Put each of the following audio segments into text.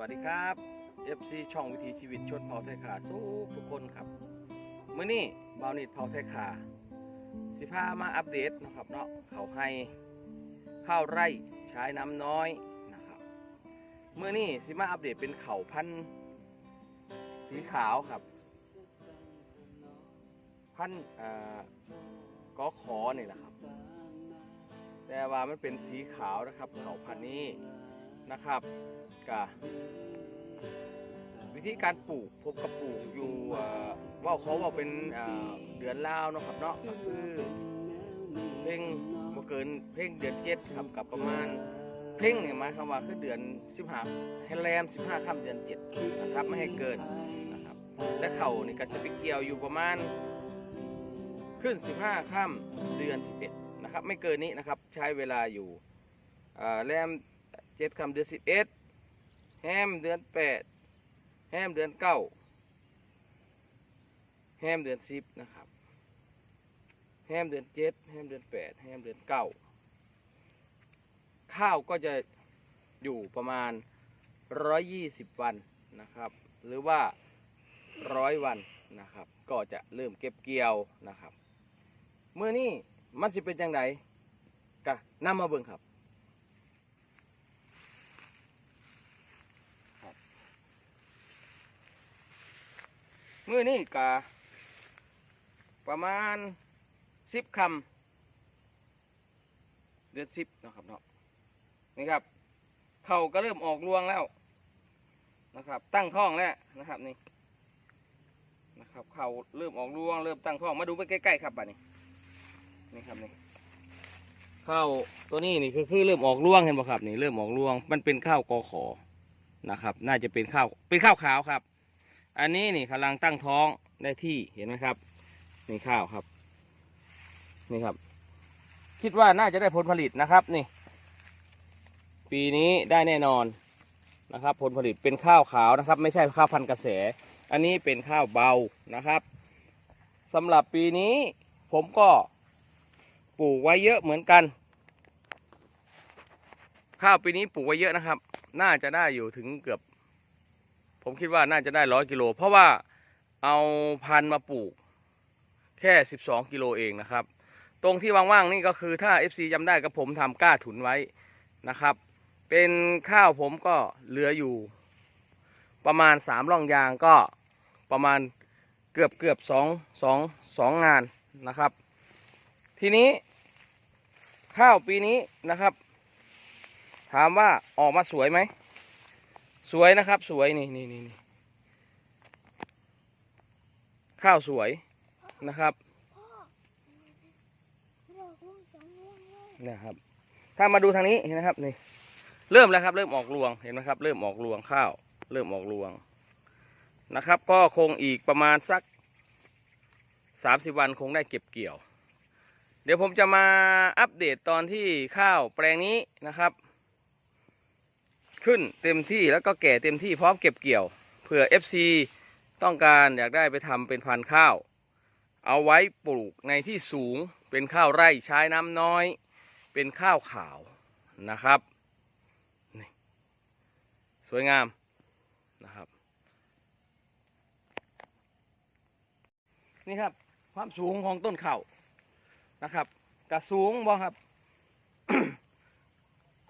วัสดีครับ FC ช่องวิถีชีวิตชนเผาไทยขาสู้ทุกคนครับเมื้อนี้บาวนิดเผาไทยขาสิพามาอัปเดตนะครับเนาะเขาให้ข้าวไร่ใช้น้ำน้อยนะครับเมื้อนี้สิมาอัปเดตเป็นเขาพันธ์สีขาวครับ พันธุ์เอ่อกอขอนี่แหละครับ แต่ว่ามันเป็นสีขาวนะครับเขาพันนี้ นะครับกะวิธีการปลูกผมกับปลูกอยู่ว่าเขาว่าเป็นเดือนลาวนะครับเนาะก็คือเพ่งบ่เกินเพ่งเดือนเจ็ดครับกับประมาณเพ่งเนี่ยหมายความว่าคือเดือนสิบห้าให้แรมสิบห้าค่ำเดือนเจ็ดนะครับไม่ให้เกินนะครับและเขานี่ก็จะไปเกี่ยวอยู่ประมาณขึ้น15ค่ำเดือน11นะครับไม่เกินนี้นะครับใช้เวลาอยู่แรม เจ็ดคำเดือน11แฮมเดือน8แฮมเดือน9แฮมเดือน10นะครับแฮมเดือน7แฮมเดือน8แฮมเดือน9ข้าวก็จะอยู่ประมาณ120วันนะครับ หรือว่าร้อยวันนะครับ ก็จะเริ่มเก็บเกี่ยวนะครับเมื่อนี้มันสิเป็นจังไดกะนำมาเบิ่งครับ มื่อนี้กะประมาณสิบคำเดือนสิบนะครับเนาะนี่ครับเขาก็เริ่มออกรวงแล้วนะครับ ตั้งท้องแล้วนะครับนี่นะครับเขาเริ่มออกรวง เริ่มตั้งท้องมาดูไปใกล้ๆครับบัดนี้นี่ครับนี่ข้าวตัวนี้นี่คือคือเริ่มออกรวงเห็นป่ะครับนี่เริ่มออกรวงมันเป็นข้าวกอขอนะครับ น่าจะเป็นข้าวเป็นข้าวขาวครับ อันนี้นี่กำลังตั้งท้องได้ที่เห็นไหมครับ นี่ข้าวครับ นี่ครับ คิดว่าน่าจะได้ผลผลิตนะครับ นี่ ปีนี้ได้แน่นอนนะครับ ผลผลิตเป็นข้าวขาวนะครับ ไม่ใช่ข้าวพันกระแส อันนี้เป็นข้าวเบานะครับสำหรับปีนี้ผมก็ปลูกไว้เยอะเหมือนกัน ข้าวปีนี้ปลูกไว้เยอะนะครับ น่าจะได้อยู่ถึงเกือบ ผมคิดว่าน่าจะได้ร้อยกิโล เพราะว่าเอาพันธุ์มาปลูก แค่สิบสองกิโลเองนะครับ ตรงที่ว่างๆนี่ก็คือถ้า FC จำได้กับผมทำกล้าถุนไว้นะครับ เป็นข้าวผมก็เหลืออยู่ ประมาณสามร่องยางก็ประมาณเกือบเกือบสองสองสองงานนะครับ ทีนี้ ข้าวปีนี้นะครับ ถามว่าออกมาสวยไหม สวยนะครับ สวยนี่นี่นี่ข้าวสวยนะครับพ่อดอกร่วงสองร่วงเลยนะครับ ถ้ามาดูทางนี้เห็นนะครับนี่ เริ่มแล้วครับ เริ่มออกรวงเห็นไหมครับ เริ่มออกรวงข้าว เริ่มออกรวงนะครับ ก็คงอีกประมาณสักสามสิบวันคงได้เก็บเกี่ยว เดี๋ยวผมจะมาอัปเดตตอนที่ข้าวแปลงนี้นะครับ ขึ้นเต็มที่แล้วก็แก่เต็มที่พร้อมเก็บเกี่ยวเผื่อ FC ต้องการอยากได้ไปทำเป็นพันธุ์ข้าว เอาไว้ปลูกในที่สูงเป็นข้าวไร่ใช้น้ำน้อย เป็นข้าวขาวนะครับนี่สวยงามนะครับ นี่ครับความสูงของต้นข้าวนะครับกระสูงบ่ครับ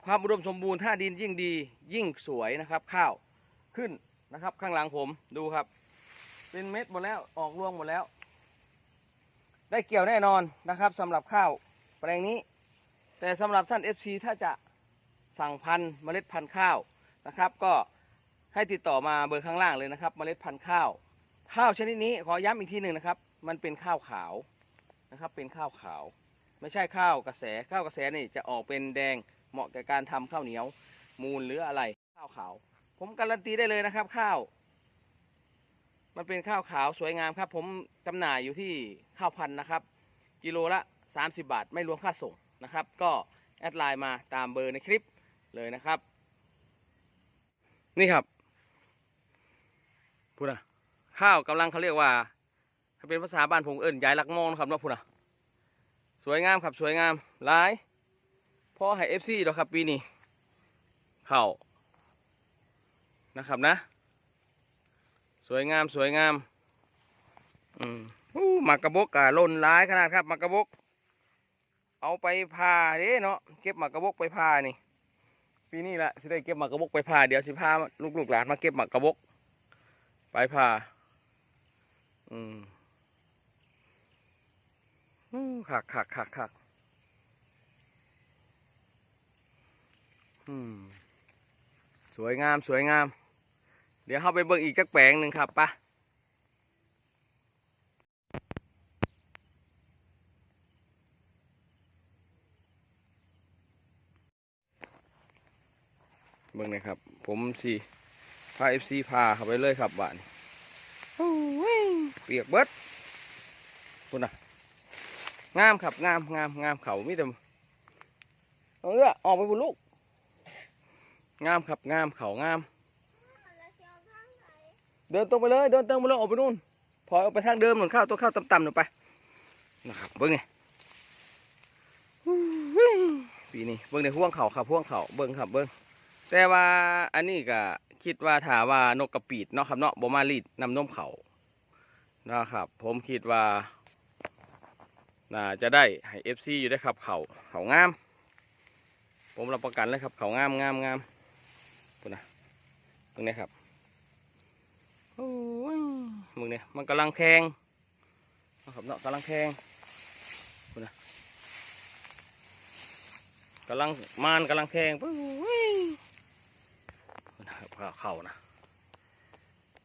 ความอุดมสมบูรณ์ถ้าดินยิ่งดียิ่งสวยนะครับ ข้าวขึ้นนะครับ ข้างหลังผมดูครับ เป็นเม็ดหมดแล้วออกรวงหมดแล้ว ได้เกี่ยวแน่นอนนะครับสำหรับข้าวแปลงนี้ แต่สำหรับท่าน FC ถ้าจะสั่งพันธุ์เมล็ดพันธุ์ข้าวนะครับ ก็ให้ติดต่อมาเบอร์ข้างล่างเลยนะครับ เมล็ดพันธุ์ข้าว ข้าวชนิดนี้ขอย้ำอีกทีหนึ่งนะครับ มันเป็นข้าวขาวนะครับ เป็นข้าวขาว ไม่ใช่ข้าวกระแสข้าวกระแสนี่จะออกเป็นแดง เหมาะแก่การทำข้าวเหนียว มูลหรืออะไร ข้าวขาว ผมการันตีได้เลยนะครับ ข้าว มันเป็นข้าวขาวสวยงามครับ ผมจำหน่ายอยู่ที่ข้าวพันธุ์นะครับ กิโลละ 30 บาท ไม่รวมค่าส่งนะครับ ก็แอดไลน์มาตามเบอร์ในคลิปเลยนะครับ นี่ครับพูดนะข้าวกำลังเขาเรียกว่า ถ้าเป็นภาษาบ้านผมเอิ้นยายลักมองนครับเนาะพูดนะสวยงามครับสวยงามหลาย พอให้เอฟซีดอกครับปีนี้เข้านะครับนะ สวยงามสวยงาม อืมอู้หมากกระบกอะล่นร้ายขนาดครับหมากกระบก เอาไปพาเด้เนาะเก็บหมากกระบกไปพานี่ ปีนี้ละสิได้เก็บหมากกระบกไปพาเดี๋ยวสิพาลูกๆหลานมาเก็บหมากกระบก ไปพาอืมอู้ขักขักขักขักอืม สวยงามสวยงาม เดี๋ยวเข้าไปเบิ่งอีกจักแปลงหนึ่งครับปะเบิ่งนะครับ ผมสิพาเอฟซีพาเข้าไปเลยครับบ้านโอ้ยเปียกเบิดคุณน่ะงามครับงามงามงามเขามีแต่เออออกไปบุลูก งามครับงามเขางามแล้วจะเอาข้างไหนเดินตรงไปเลยเดินตรงไปเลยออกไปนู่นพอออกไปทางเดิมหนุนเข้าตัวเข้าต่ำๆหนุนไปนะครับเบิ้งนี่ปีนี้เบิ้งในห่วงเขาครับห่วงเขาเบิ้งครับเบิ้งแต่ว่าอันนี้ก็คิดว่าถาว่านกกระปีดเนาะครับเนาะบมารีดนำนมเขานะครับ ผมคิดว่าน่าจะได้ให้เอฟซีอยู่ได้ครับเขาเขางาม ผมรับประกันเลยครับเขางามงามงามปุ่นนะ ตรงเนี้ครับโอ้ยมึงเนี่ยมันกำลังแทงนะครับเนาะกำลังแทงคุณนะกำลังมานกำลังแทงปุ้ยคุณนะครับเข่านะ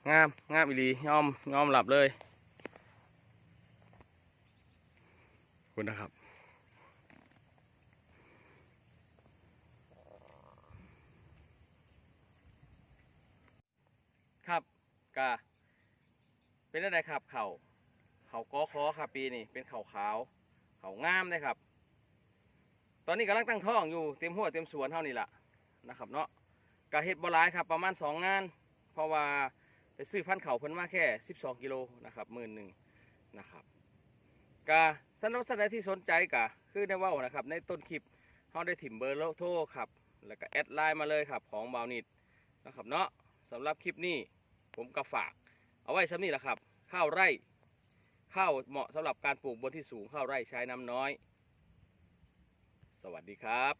งามงามอีหลียอมยอมหลับเลยคุณนะครับ ครับ กาเป็นอะไรครับเขาเขากอคอครับปีนี้เป็นเขาขาวเขางามเลยครับ ตอนนี้กำลังตั้งท้องอยู่เต็มหัวเต็มสวนเท่านี้ละนะครับเนาะกาเห็ดบหลายครับ ประมาณสองงาน เพราะว่าไปซื้อพันเขาเพิ่นมาแค่ 12 กิโลนะครับหมื่นหนึ่งนะครับกาสำหรับท่านใดที่สนใจกะคือได้ว่านะครับ ในต้นคลิปเขาได้ถิ่มเบอร์โทรครับ แล้วก็แอดไลน์มาเลยครับของบาวนิดนะครับเนาะสำหรับคลิปนี้ ผมก็ฝาก เอาไว้สำนี้แหละครับ ข้าวไร่ ข้าวเหมาะสำหรับการปลูกบนที่สูงข้าวไร่ใช้น้ำน้อย สวัสดีครับ